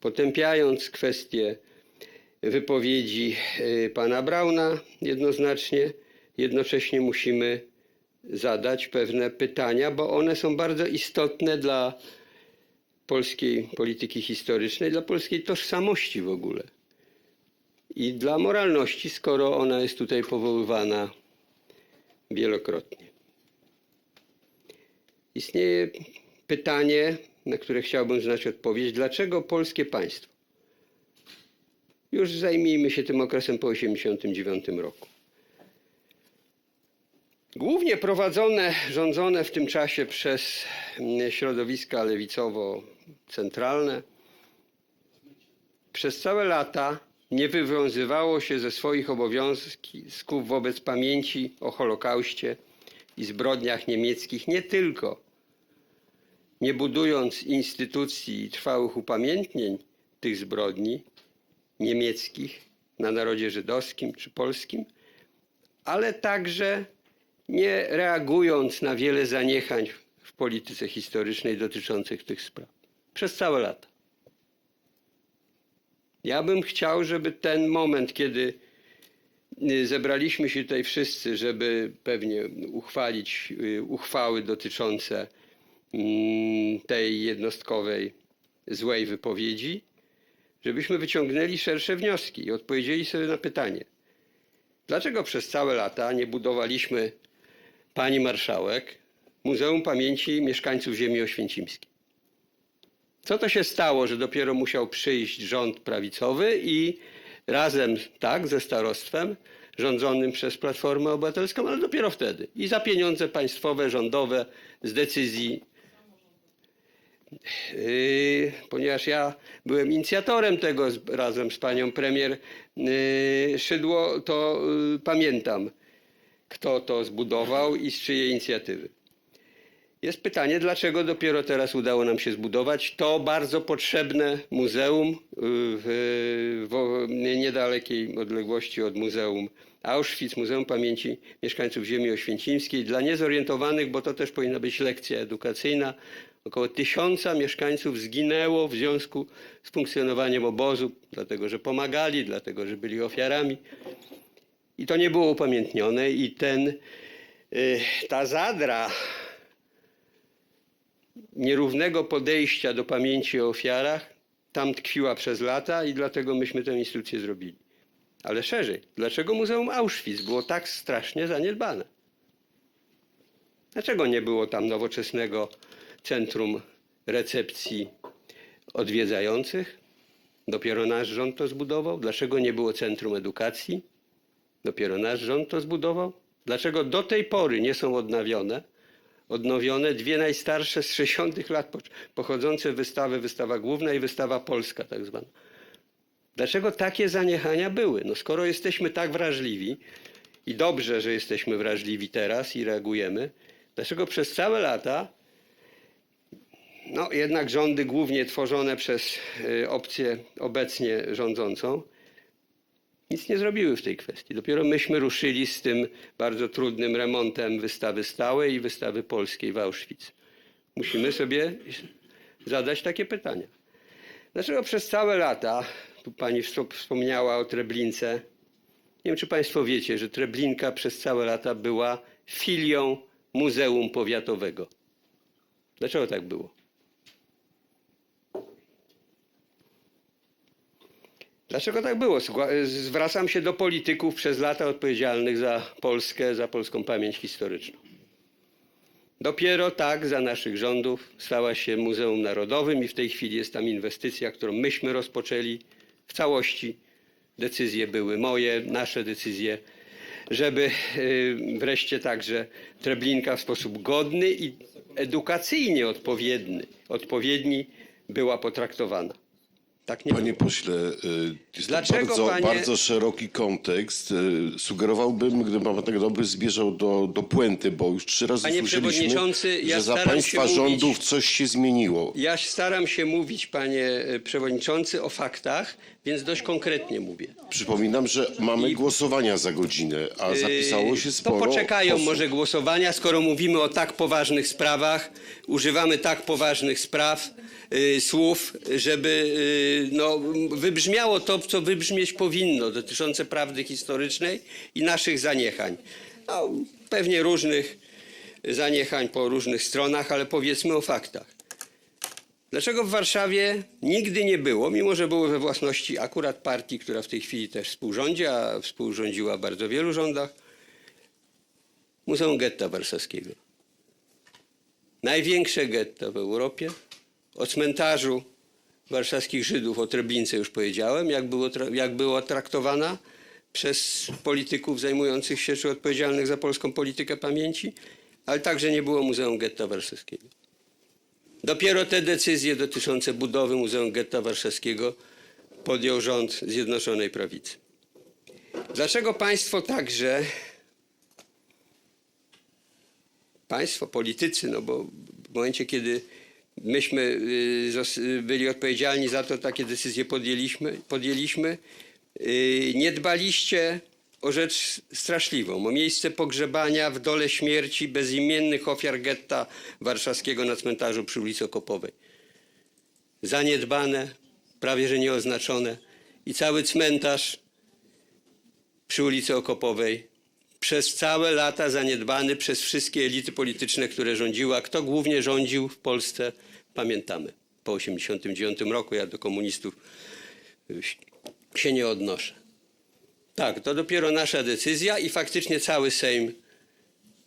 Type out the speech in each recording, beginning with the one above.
potępiając kwestię wypowiedzi y, pana Brauna jednoznacznie, jednocześnie musimy zadać pewne pytania, bo one są bardzo istotne dla polskiej polityki historycznej, dla polskiej tożsamości w ogóle i dla moralności, skoro ona jest tutaj powoływana wielokrotnie. Istnieje pytanie, na które chciałbym znać odpowiedź. Dlaczego polskie państwo? Już zajmijmy się tym okresem po 1989 roku. Głównie prowadzone, rządzone w tym czasie przez mm, środowiska lewicowo-centralne, przez całe lata nie wywiązywało się ze swoich obowiązków wobec pamięci o Holokauście i zbrodniach niemieckich nie tylko nie budując instytucji i trwałych upamiętnień tych zbrodni niemieckich na narodzie żydowskim czy polskim, ale także nie reagując na wiele zaniechań w polityce historycznej dotyczących tych spraw przez całe lata. Ja bym chciał, żeby ten moment, kiedy y, zebraliśmy się tutaj wszyscy, żeby pewnie uchwalić y, uchwały dotyczące tej jednostkowej złej wypowiedzi, żebyśmy wyciągnęli szersze wnioski i odpowiedzieli sobie na pytanie, dlaczego przez całe lata nie budowaliśmy pani marszałek Muzeum Pamięci Mieszkańców Ziemi Oświęcimskiej? Co to się stało, że dopiero musiał przyjść rząd prawicowy i razem, tak, ze starostwem rządzonym przez Platformę Obywatelską, ale dopiero wtedy. I za pieniądze państwowe, rządowe, z decyzji. Yy, ponieważ ja byłem inicjatorem tego razem z panią premier yy, Szydło, to yy, pamiętam, kto to zbudował i z czyjej inicjatywy. Jest pytanie, dlaczego dopiero teraz udało nam się zbudować to bardzo potrzebne muzeum w, w niedalekiej odległości od Muzeum Auschwitz, Muzeum Pamięci Mieszkańców Ziemi Oświęcimskiej. Dla niezorientowanych, bo to też powinna być lekcja edukacyjna, około tysiąca mieszkańców zginęło w związku z funkcjonowaniem obozu, dlatego że pomagali, dlatego że byli ofiarami. I to nie było upamiętnione i ten, y, ta zadra nierównego podejścia do pamięci o ofiarach tam tkwiła przez lata i dlatego myśmy tę instytucję zrobili. Ale szerzej, dlaczego Muzeum Auschwitz było tak strasznie zaniedbane? Dlaczego nie było tam nowoczesnego centrum recepcji odwiedzających? Dopiero nasz rząd to zbudował. Dlaczego nie było centrum edukacji? Dopiero nasz rząd to zbudował. Dlaczego do tej pory nie są odnawione? odnowione dwie najstarsze z 60 lat po- pochodzące wystawy, wystawa główna i wystawa polska tak zwana. Dlaczego takie zaniechania były? No skoro jesteśmy tak wrażliwi i dobrze, że jesteśmy wrażliwi teraz i reagujemy, dlaczego przez całe lata no jednak rządy głównie tworzone przez y, opcję obecnie rządzącą nic nie zrobiły w tej kwestii. Dopiero myśmy ruszyli z tym bardzo trudnym remontem wystawy stałej i wystawy polskiej w Auschwitz. Musimy sobie zadać takie pytania. Dlaczego przez całe lata, tu pani wspo- wspomniała o Treblince, nie wiem czy państwo wiecie, że Treblinka przez całe lata była filią Muzeum Powiatowego. Dlaczego tak było? Dlaczego tak było? Zwracam się do polityków przez lata odpowiedzialnych za Polskę, za polską pamięć historyczną. Dopiero tak za naszych rządów stała się Muzeum Narodowym i w tej chwili jest tam inwestycja, którą myśmy rozpoczęli w całości. Decyzje były moje, nasze decyzje, żeby y, wreszcie także Treblinka w sposób godny i edukacyjnie odpowiedni, odpowiedni była potraktowana. Tak nie Panie było. pośle, y, jest Dlaczego, bardzo, panie- bardzo szeroki kontekst. Y, Sugerowałbym, gdyby pan tak dobry zbliżał do, do puenty, bo już trzy razy Panie słyszeliśmy, przewodniczący, ja że za państwa mówić- rządów coś się zmieniło. Ja staram się mówić, panie e, przewodniczący, o faktach, więc dość konkretnie mówię. Przypominam, że mamy głosowania za godzinę, a zapisało się Yy, sporo To poczekają posłów. może głosowania, skoro mówimy o tak poważnych sprawach, używamy tak poważnych spraw, y, słów, żeby żeby no, wybrzmiało to, co wybrzmieć powinno, dotyczące prawdy historycznej i naszych zaniechań. No, pewnie różnych zaniechań po różnych stronach, ale powiedzmy o faktach. Dlaczego w Warszawie nigdy nie było, mimo że było we własności akurat partii, która w tej chwili też współrządzi, a współrządziła w bardzo wielu rządach, Muzeum Getta Warszawskiego. Największe getto w Europie. O cmentarzu warszawskich Żydów, o Treblince już powiedziałem, jak, było, jak była traktowana przez polityków zajmujących się czy odpowiedzialnych za polską politykę pamięci, ale także nie było Muzeum Getta Warszawskiego. Dopiero te decyzje dotyczące budowy Muzeum Getta Warszawskiego podjął rząd Zjednoczonej Prawicy. Dlaczego państwo także, państwo, politycy, no bo w momencie, kiedy myśmy y, y, byli odpowiedzialni za to, takie decyzje podjęliśmy, podjęliśmy y, nie dbaliście o rzecz straszliwą, o miejsce pogrzebania w dole śmierci bezimiennych ofiar getta warszawskiego na cmentarzu przy ulicy Okopowej. Zaniedbane, prawie że nieoznaczone i cały cmentarz przy ulicy Okopowej przez całe lata zaniedbany przez wszystkie elity polityczne, które rządziły. A kto głównie rządził w Polsce, pamiętamy. Po 1989 roku ja do komunistów się nie odnoszę. Tak, to dopiero nasza decyzja i faktycznie cały Sejm,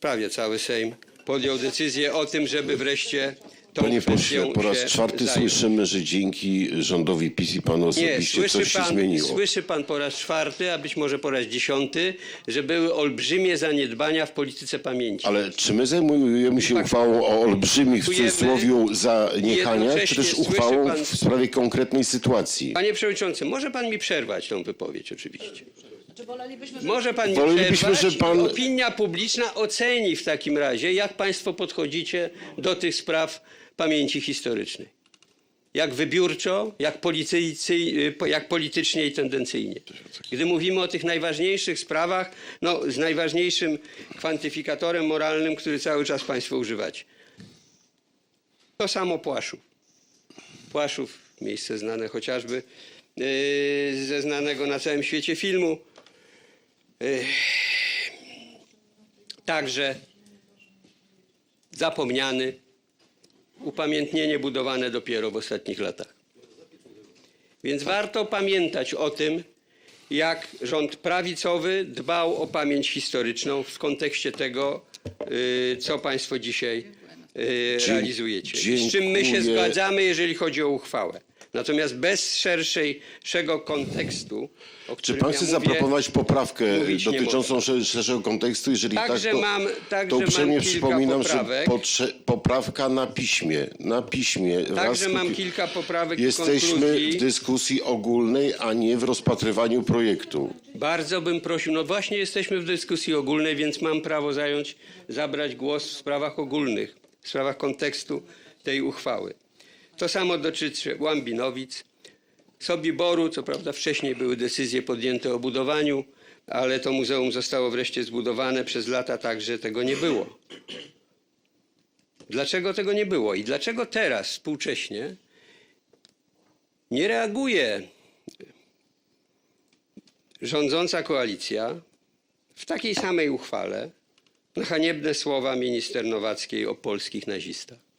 prawie cały Sejm, podjął decyzję o tym, żeby wreszcie tą Panie pośle, po raz się czwarty zająć. słyszymy, że dzięki rządowi PiS i panu Nie, osobiście słyszy coś się pan, zmieniło. słyszy pan po raz czwarty, a być może po raz dziesiąty, że były olbrzymie zaniedbania w polityce pamięci. Ale czy my zajmujemy się uchwałą o olbrzymich w cudzysłowie zaniechaniach, czy też uchwałą pan- w sprawie konkretnej sytuacji? Panie przewodniczący, może pan mi przerwać tą wypowiedź oczywiście. Czy wolelibyśmy, żeby Może pan mi Wolelibyśmy, przerwać że pan- i opinia publiczna oceni w takim razie, jak państwo podchodzicie do tych spraw pamięci historycznej. Jak wybiórczo, jak, policyjcy, jak politycznie i tendencyjnie. Gdy mówimy o tych najważniejszych sprawach, no, z najważniejszym kwantyfikatorem moralnym, który cały czas państwo używacie. To samo Płaszów. Płaszów, miejsce znane chociażby yy, ze znanego na całym świecie filmu. Także zapomniany, upamiętnienie budowane dopiero w ostatnich latach. Więc warto pamiętać o tym, jak rząd prawicowy dbał o pamięć historyczną w kontekście tego, yy, co państwo dzisiaj Dzie- realizujecie. Z czym my się zgadzamy, jeżeli chodzi o uchwałę. Natomiast bez szerszego kontekstu, Czy pan ja chce mówię, zaproponować poprawkę dotyczącą sze- szerszego kontekstu? Jeżeli Także tak, to, mam- także to mam uprzejmie kilka przypominam, że poprawek. potrze- poprawka na piśmie. Na piśmie. Także mam kilka poprawek Jesteśmy konkluzji. w dyskusji ogólnej, a nie w rozpatrywaniu projektu. Bardzo bym prosił, no właśnie jesteśmy w dyskusji ogólnej, więc mam prawo zająć, zabrać głos w sprawach ogólnych, w sprawach kontekstu tej uchwały. To samo dotyczy Łambinowic, Sobiboru, co prawda wcześniej były decyzje podjęte o budowaniu, ale to muzeum zostało wreszcie zbudowane, przez lata także tego nie było. Dlaczego tego nie było i dlaczego teraz współcześnie nie reaguje rządząca koalicja w takiej samej uchwale na haniebne słowa minister Nowackiej o polskich nazistach.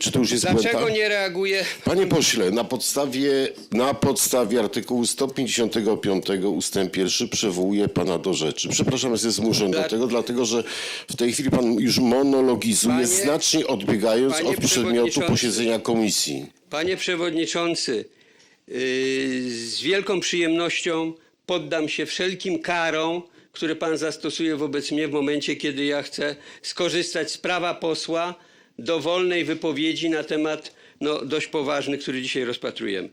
Czy to już jest Dlaczego nie reaguje? Panie pośle, na podstawie, na podstawie artykułu 155 ustęp 1 przywołuję pana do rzeczy. Przepraszam, jestem zmuszony Dla- do tego, dlatego że w tej chwili pan już monologizuje, Panie- znacznie odbiegając od przedmiotu posiedzenia komisji. Panie przewodniczący, yy, z wielką przyjemnością poddam się wszelkim karom, które pan zastosuje wobec mnie w momencie, kiedy ja chcę skorzystać z prawa posła do wolnej wypowiedzi na temat no, dość poważny, który dzisiaj rozpatrujemy.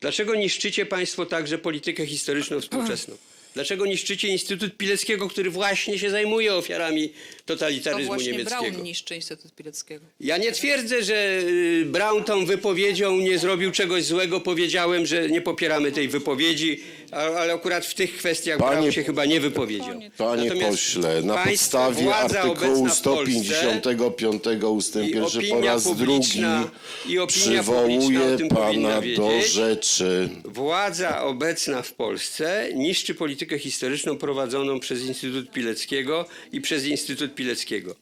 Dlaczego niszczycie państwo także politykę historyczną współczesną? Dlaczego niszczycie Instytut Pileckiego, który właśnie się zajmuje ofiarami to totalitaryzmu właśnie niemieckiego? Braun niszczy Instytut Pileckiego. Ja nie twierdzę, że y, Brown tą wypowiedzią nie zrobił czegoś złego. Powiedziałem, że nie popieramy tej wypowiedzi. A- ale akurat w tych kwestiach Panie- Braun się chyba nie wypowiedział. Panie Natomiast pośle, na państwo, podstawie władza artykułu obecna w Polsce 155 ustęp i pierwszy po opinia raz drugi publiczna- i opinia publiczna przywołuje o tym powinna pana do wiedzieć. rzeczy. Władza obecna w Polsce niszczy politykę historyczną prowadzoną przez Instytut Pileckiego i przez Instytut Pileckiego.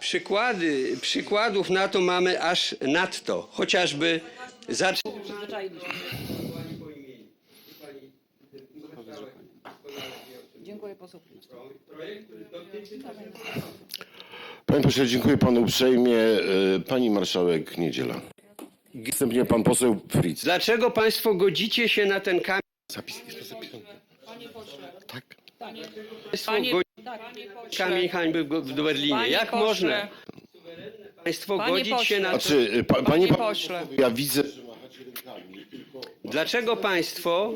Przykłady, przykładów na to mamy aż nadto. Chociażby zacz... Dziękuję poseł. Panie pośle, dziękuję panu uprzejmie. E, Pani marszałek Niedziela. Następnie pan poseł Fritz. Dlaczego państwo godzicie się na ten kamień? Zapis jest to zapisane. Tak. Państwo Panie, godzi- tak, kamień hańby w, w Berlinie. Panie Jak pośle, można państwo Panie godzić się pośle. na? Znaczy, e, pa, panie, Panie pa- pośle. ja widzę Dlaczego państwo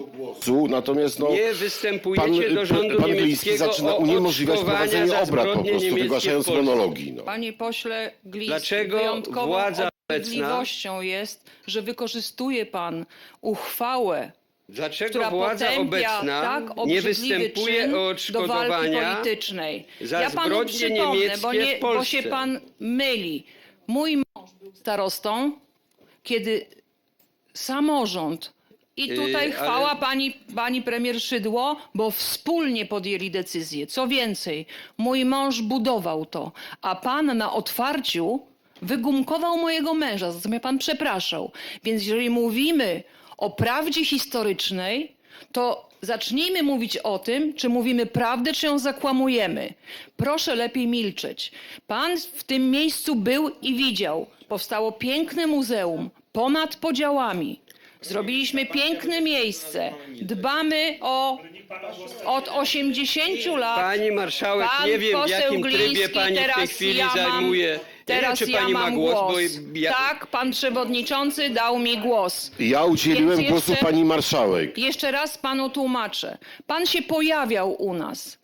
natomiast no, nie występujecie pan, do rządu pan Gliński niemieckiego zaczyna o uniemożliwiać prowadzenie za obrad po zbrodnie prostu, niemieckie wygłaszając Polsce? monologi. No. Panie pośle Gliński, Dlaczego wyjątkową władza obrzydliwością jest, że wykorzystuje pan uchwałę, Dlaczego która władza potępia obecna tak nie obrzydliwy występuje czyn o do walki odszkodowania? politycznej. za ja panu zbrodnie przypomnę, niemieckie bo, w nie, bo Polsce? się pan myli. Mój mąż był starostą, kiedy samorząd i Yy, tutaj ale- chwała pani, pani premier Szydło, bo wspólnie podjęli decyzję. Co więcej, mój mąż budował to, a pan na otwarciu wygumkował mojego męża, za co mnie pan przepraszał. Więc jeżeli mówimy o prawdzie historycznej, to zacznijmy mówić o tym, czy mówimy prawdę, czy ją zakłamujemy. Proszę lepiej milczeć. Pan w tym miejscu był i widział. Powstało piękne muzeum ponad podziałami. Zrobiliśmy piękne miejsce. Dbamy o od 80 lat. Pani marszałek, Pan nie wiem w poseł jakim trybie Gliński, pani w tej teraz chwili ja zajmuje. Teraz wiem, czy pani ja ma mam głos, głos. bo ja, Tak, pan przewodniczący dał mi głos. Ja udzieliłem Więc głosu jeszcze- pani marszałek. Jeszcze raz panu tłumaczę. Pan się pojawiał u nas.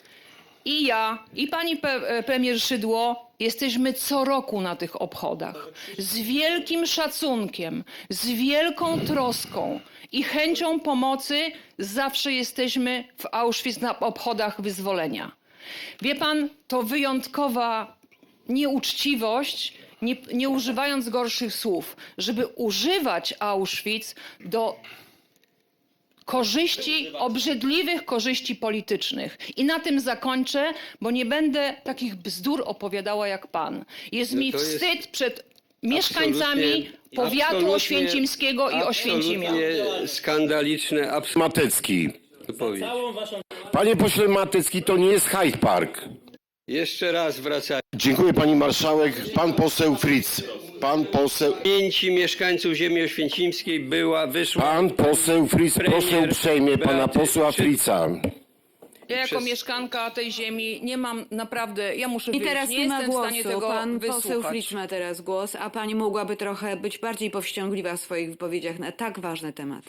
I ja, i pani pe- e, premier Szydło jesteśmy co roku na tych obchodach. Z wielkim szacunkiem, z wielką troską i chęcią pomocy zawsze jesteśmy w Auschwitz na obchodach wyzwolenia. Wie pan, to wyjątkowa nieuczciwość, nie, nie używając gorszych słów, żeby używać Auschwitz do korzyści, obrzydliwych korzyści politycznych. I na tym zakończę, bo nie będę takich bzdur opowiadała jak pan. Jest mi to jest wstyd przed mieszkańcami absolutnie- powiatu absolutnie- oświęcimskiego i Oświęcimia. Skandaliczne Matecki. absolutnie. Panie pośle Matecki, to nie jest Hyde Park. Jeszcze raz wracając. Dziękuję pani marszałek. Pan poseł Fritz. Pan poseł... Pięci mieszkańców ziemi oświęcimskiej była, wyszła. Pan poseł Fritz, proszę uprzejmie pana Beaty posła. Fritza. Ja jako przez- mieszkanka tej ziemi nie mam naprawdę, ja muszę I wyjść, teraz nie nie ma jestem w głosu. stanie tego Pan wysłuchać. poseł Fritz ma teraz głos, a pani mogłaby trochę być bardziej powściągliwa w swoich wypowiedziach na tak ważny temat.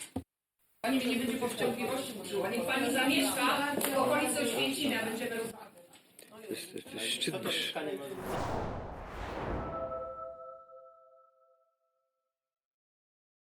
Pani mnie nie będzie powściągliwości uczyła. Niech pani zamieszka w okolicy Oświęcimia, będziemy rozmawiać.